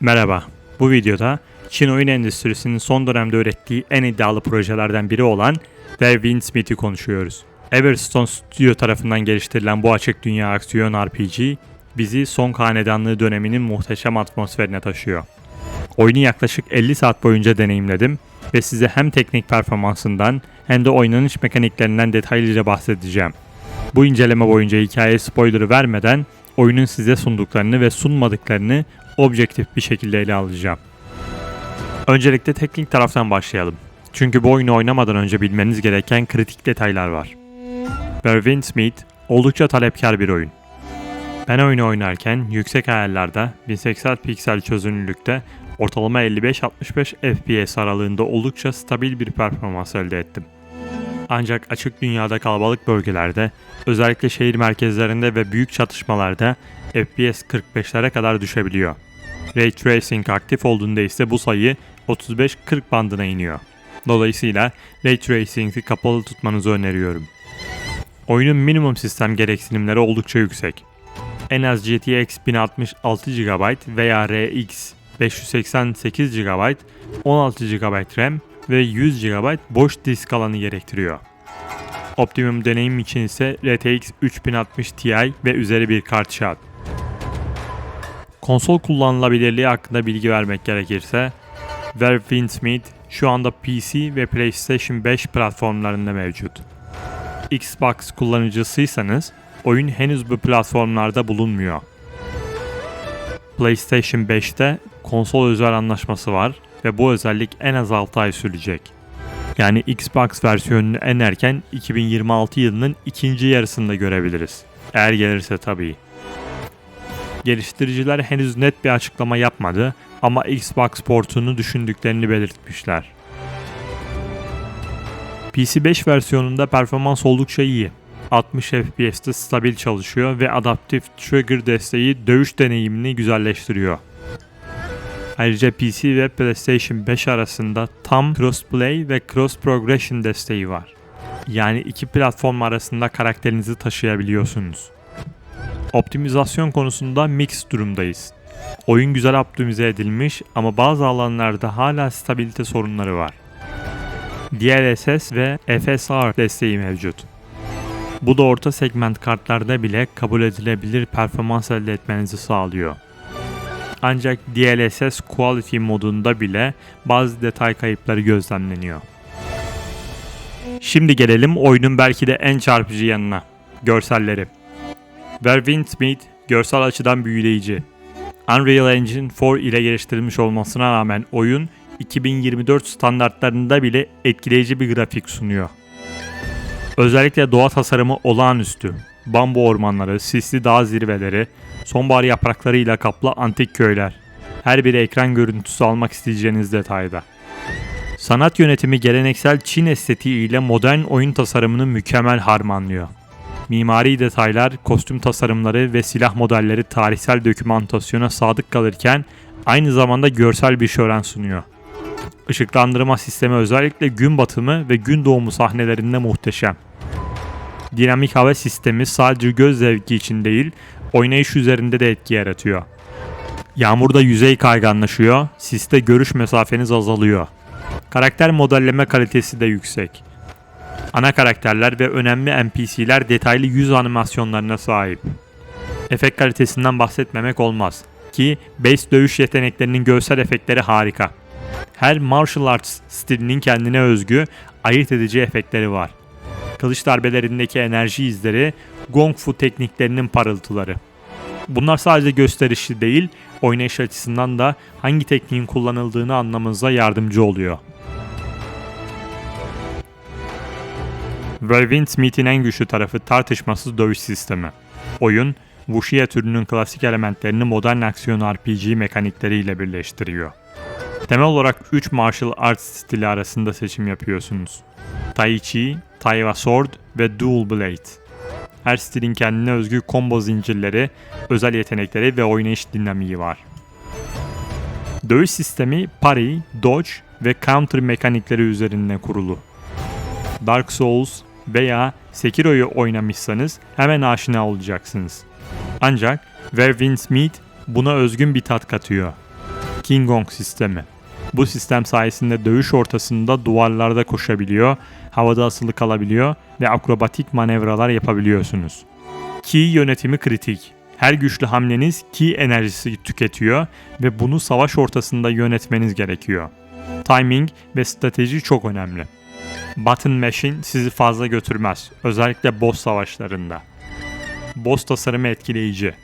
Merhaba. Bu videoda Çin oyun endüstrisinin son dönemde ürettiği en iddialı projelerden biri olan The Windsmith'i konuşuyoruz. Everstone Studio tarafından geliştirilen bu açık dünya aksiyon RPG bizi son hanedanlığı döneminin muhteşem atmosferine taşıyor. Oyunu yaklaşık 50 saat boyunca deneyimledim ve size hem teknik performansından hem de oynanış mekaniklerinden detaylıca bahsedeceğim. Bu inceleme boyunca hikaye spoilerı vermeden oyunun size sunduklarını ve sunmadıklarını objektif bir şekilde ele alacağım. Öncelikle teknik taraftan başlayalım. Çünkü bu oyunu oynamadan önce bilmeniz gereken kritik detaylar var. Berwin Smith oldukça talepkar bir oyun. Ben oyunu oynarken yüksek ayarlarda 1080 piksel çözünürlükte ortalama 55-65 FPS aralığında oldukça stabil bir performans elde ettim. Ancak açık dünyada kalabalık bölgelerde, özellikle şehir merkezlerinde ve büyük çatışmalarda FPS 45'lere kadar düşebiliyor. Ray Tracing aktif olduğunda ise bu sayı 35-40 bandına iniyor. Dolayısıyla Ray Tracing'i kapalı tutmanızı öneriyorum. Oyunun minimum sistem gereksinimleri oldukça yüksek. En az GTX 1066 GB veya RX 588 GB, 16 GB RAM ve 100 GB boş disk alanı gerektiriyor. Optimum deneyim için ise RTX 3060 Ti ve üzeri bir kart şart. Konsol kullanılabilirliği hakkında bilgi vermek gerekirse, Windsmith şu anda PC ve PlayStation 5 platformlarında mevcut. Xbox kullanıcısıysanız oyun henüz bu platformlarda bulunmuyor. PlayStation 5'te konsol özel anlaşması var ve bu özellik en az 6 ay sürecek. Yani Xbox versiyonunu en erken 2026 yılının ikinci yarısında görebiliriz. Eğer gelirse tabii. Geliştiriciler henüz net bir açıklama yapmadı ama Xbox portunu düşündüklerini belirtmişler. PC5 versiyonunda performans oldukça iyi. 60 FPS'te stabil çalışıyor ve adaptif trigger desteği dövüş deneyimini güzelleştiriyor. Ayrıca PC ve PlayStation 5 arasında tam crossplay ve cross progression desteği var. Yani iki platform arasında karakterinizi taşıyabiliyorsunuz. Optimizasyon konusunda mix durumdayız. Oyun güzel optimize edilmiş ama bazı alanlarda hala stabilite sorunları var. DLSS ve FSR desteği mevcut. Bu da orta segment kartlarda bile kabul edilebilir performans elde etmenizi sağlıyor. Ancak DLSS Quality modunda bile bazı detay kayıpları gözlemleniyor. Şimdi gelelim oyunun belki de en çarpıcı yanına. Görselleri. Verwin Smith görsel açıdan büyüleyici. Unreal Engine 4 ile geliştirilmiş olmasına rağmen oyun 2024 standartlarında bile etkileyici bir grafik sunuyor. Özellikle doğa tasarımı olağanüstü. Bambu ormanları, sisli dağ zirveleri, sonbahar yapraklarıyla kaplı antik köyler. Her biri ekran görüntüsü almak isteyeceğiniz detayda. Sanat yönetimi geleneksel Çin estetiği ile modern oyun tasarımını mükemmel harmanlıyor. Mimari detaylar, kostüm tasarımları ve silah modelleri tarihsel dokümantasyona sadık kalırken aynı zamanda görsel bir şölen sunuyor. Işıklandırma sistemi özellikle gün batımı ve gün doğumu sahnelerinde muhteşem. Dinamik hava sistemi sadece göz zevki için değil, oynayış üzerinde de etki yaratıyor. Yağmurda yüzey kayganlaşıyor, siste görüş mesafeniz azalıyor. Karakter modelleme kalitesi de yüksek. Ana karakterler ve önemli NPC'ler detaylı yüz animasyonlarına sahip. Efekt kalitesinden bahsetmemek olmaz ki base dövüş yeteneklerinin görsel efektleri harika. Her martial arts stilinin kendine özgü, ayırt edici efektleri var. Kılıç darbelerindeki enerji izleri, gong fu tekniklerinin parıltıları. Bunlar sadece gösterişli değil, oynayış açısından da hangi tekniğin kullanıldığını anlamanıza yardımcı oluyor. Verwin Smith'in en güçlü tarafı tartışmasız dövüş sistemi. Oyun, Wuxia türünün klasik elementlerini modern aksiyon RPG mekanikleriyle birleştiriyor. Temel olarak 3 martial arts stili arasında seçim yapıyorsunuz. Tai Chi, Taiwa Sword ve Dual Blade. Her stilin kendine özgü combo zincirleri, özel yetenekleri ve oynayış dinamiği var. Dövüş sistemi parry, dodge ve counter mekanikleri üzerine kurulu. Dark Souls veya Sekiro'yu oynamışsanız hemen aşina olacaksınız. Ancak Verwin Smith buna özgün bir tat katıyor. King Kong sistemi. Bu sistem sayesinde dövüş ortasında duvarlarda koşabiliyor, havada asılı kalabiliyor ve akrobatik manevralar yapabiliyorsunuz. Ki yönetimi kritik. Her güçlü hamleniz ki enerjisi tüketiyor ve bunu savaş ortasında yönetmeniz gerekiyor. Timing ve strateji çok önemli. Button Mash'in sizi fazla götürmez. Özellikle boss savaşlarında. Boss tasarımı etkileyici.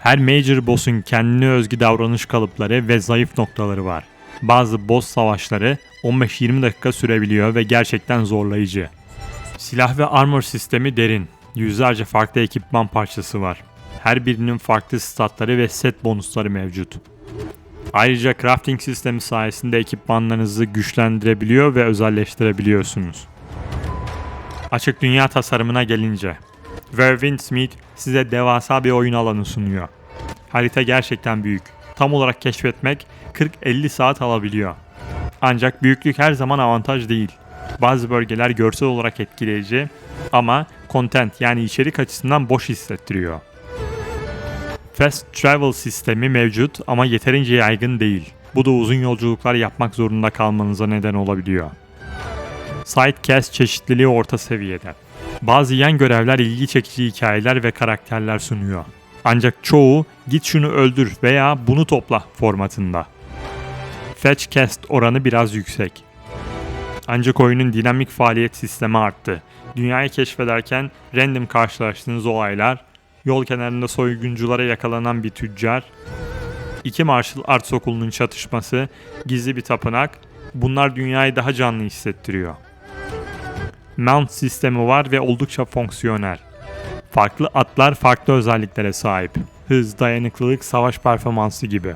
Her major boss'un kendine özgü davranış kalıpları ve zayıf noktaları var. Bazı boss savaşları 15-20 dakika sürebiliyor ve gerçekten zorlayıcı. Silah ve armor sistemi derin. Yüzlerce farklı ekipman parçası var. Her birinin farklı statları ve set bonusları mevcut. Ayrıca crafting sistemi sayesinde ekipmanlarınızı güçlendirebiliyor ve özelleştirebiliyorsunuz. Açık dünya tasarımına gelince, Verwin Smith size devasa bir oyun alanı sunuyor. Harita gerçekten büyük. Tam olarak keşfetmek 40-50 saat alabiliyor. Ancak büyüklük her zaman avantaj değil. Bazı bölgeler görsel olarak etkileyici ama content yani içerik açısından boş hissettiriyor. Fast travel sistemi mevcut ama yeterince yaygın değil. Bu da uzun yolculuklar yapmak zorunda kalmanıza neden olabiliyor. Sidecast çeşitliliği orta seviyede. Bazı yan görevler ilgi çekici hikayeler ve karakterler sunuyor. Ancak çoğu git şunu öldür veya bunu topla formatında. Fetch cast oranı biraz yüksek. Ancak oyunun dinamik faaliyet sistemi arttı. Dünyayı keşfederken random karşılaştığınız olaylar, yol kenarında soygunculara yakalanan bir tüccar, iki martial arts okulunun çatışması, gizli bir tapınak, bunlar dünyayı daha canlı hissettiriyor. Mount sistemi var ve oldukça fonksiyonel. Farklı atlar farklı özelliklere sahip. Hız, dayanıklılık, savaş performansı gibi.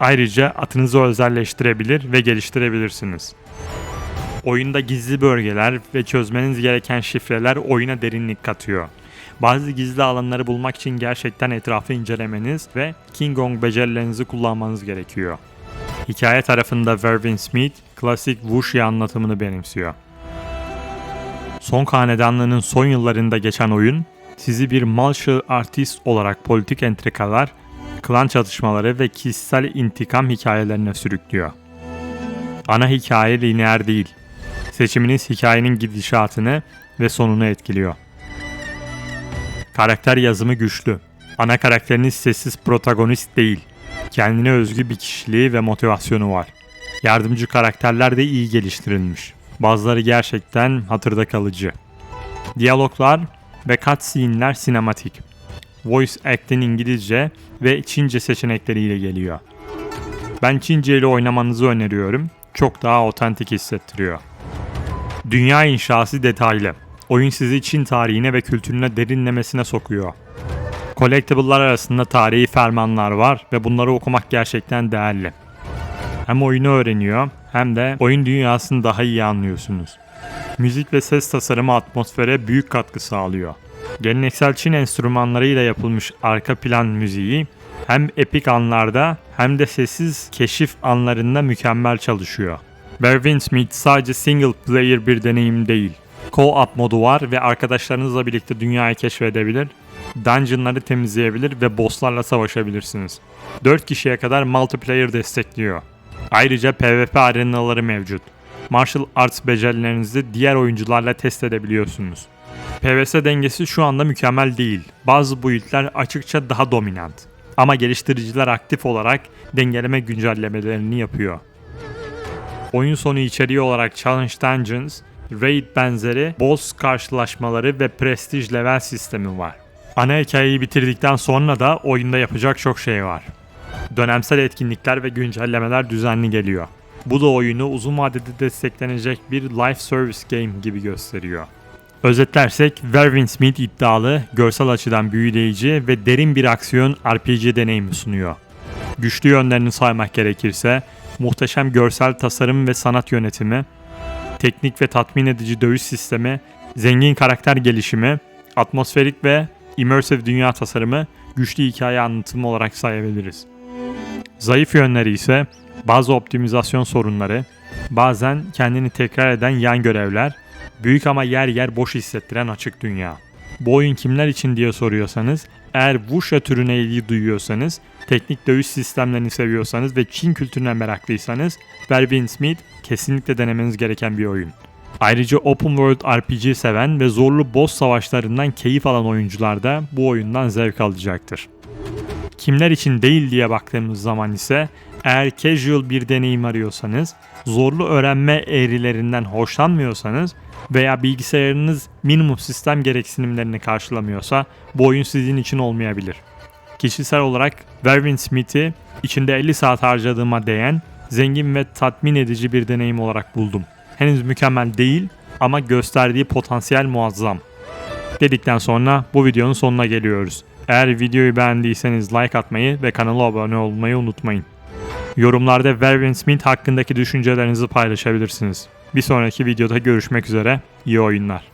Ayrıca atınızı özelleştirebilir ve geliştirebilirsiniz. Oyunda gizli bölgeler ve çözmeniz gereken şifreler oyuna derinlik katıyor. Bazı gizli alanları bulmak için gerçekten etrafı incelemeniz ve King Kong becerilerinizi kullanmanız gerekiyor. Hikaye tarafında Vervin Smith klasik Wuxia anlatımını benimsiyor. Son Hanedanlığı'nın son yıllarında geçen oyun, sizi bir martial artist olarak politik entrikalar, klan çatışmaları ve kişisel intikam hikayelerine sürüklüyor. Ana hikaye lineer değil. Seçiminiz hikayenin gidişatını ve sonunu etkiliyor. Karakter yazımı güçlü. Ana karakteriniz sessiz protagonist değil. Kendine özgü bir kişiliği ve motivasyonu var. Yardımcı karakterler de iyi geliştirilmiş. Bazıları gerçekten hatırda kalıcı. Diyaloglar ve cutscene'ler sinematik. Voice acting İngilizce ve Çince seçenekleriyle geliyor. Ben Çince ile oynamanızı öneriyorum. Çok daha otantik hissettiriyor. Dünya inşası detaylı. Oyun sizi Çin tarihine ve kültürüne derinlemesine sokuyor. Collectible'lar arasında tarihi fermanlar var ve bunları okumak gerçekten değerli. Hem oyunu öğreniyor hem de oyun dünyasını daha iyi anlıyorsunuz. Müzik ve ses tasarımı atmosfere büyük katkı sağlıyor. Geleneksel Çin enstrümanlarıyla yapılmış arka plan müziği hem epik anlarda hem de sessiz keşif anlarında mükemmel çalışıyor. Berwin Smith sadece single player bir deneyim değil. Co-op modu var ve arkadaşlarınızla birlikte dünyayı keşfedebilir, dungeonları temizleyebilir ve bosslarla savaşabilirsiniz. 4 kişiye kadar multiplayer destekliyor. Ayrıca PvP arenaları mevcut. Martial Arts becerilerinizi diğer oyuncularla test edebiliyorsunuz. PvS dengesi şu anda mükemmel değil. Bazı build'ler açıkça daha dominant. Ama geliştiriciler aktif olarak dengeleme güncellemelerini yapıyor. Oyun sonu içeriği olarak Challenge Dungeons, Raid benzeri boss karşılaşmaları ve Prestige level sistemi var. Ana hikayeyi bitirdikten sonra da oyunda yapacak çok şey var. Dönemsel etkinlikler ve güncellemeler düzenli geliyor. Bu da oyunu uzun vadede desteklenecek bir live service game gibi gösteriyor. Özetlersek Verwin Smith iddialı, görsel açıdan büyüleyici ve derin bir aksiyon RPG deneyimi sunuyor. Güçlü yönlerini saymak gerekirse muhteşem görsel tasarım ve sanat yönetimi, teknik ve tatmin edici dövüş sistemi, zengin karakter gelişimi, atmosferik ve immersive dünya tasarımı, güçlü hikaye anlatımı olarak sayabiliriz. Zayıf yönleri ise bazı optimizasyon sorunları, bazen kendini tekrar eden yan görevler, büyük ama yer yer boş hissettiren açık dünya. Bu oyun kimler için diye soruyorsanız, eğer Wuxia türüne ilgi duyuyorsanız, teknik dövüş sistemlerini seviyorsanız ve Çin kültürüne meraklıysanız, Werwin Smith kesinlikle denemeniz gereken bir oyun. Ayrıca Open World RPG seven ve zorlu boss savaşlarından keyif alan oyuncular da bu oyundan zevk alacaktır. Kimler için değil diye baktığımız zaman ise eğer casual bir deneyim arıyorsanız, zorlu öğrenme eğrilerinden hoşlanmıyorsanız veya bilgisayarınız minimum sistem gereksinimlerini karşılamıyorsa bu oyun sizin için olmayabilir. Kişisel olarak Werwin Smith'i içinde 50 saat harcadığıma değen, zengin ve tatmin edici bir deneyim olarak buldum. Henüz mükemmel değil ama gösterdiği potansiyel muazzam. Dedikten sonra bu videonun sonuna geliyoruz. Eğer videoyu beğendiyseniz like atmayı ve kanala abone olmayı unutmayın. Yorumlarda Werwin Smith hakkındaki düşüncelerinizi paylaşabilirsiniz. Bir sonraki videoda görüşmek üzere. İyi oyunlar.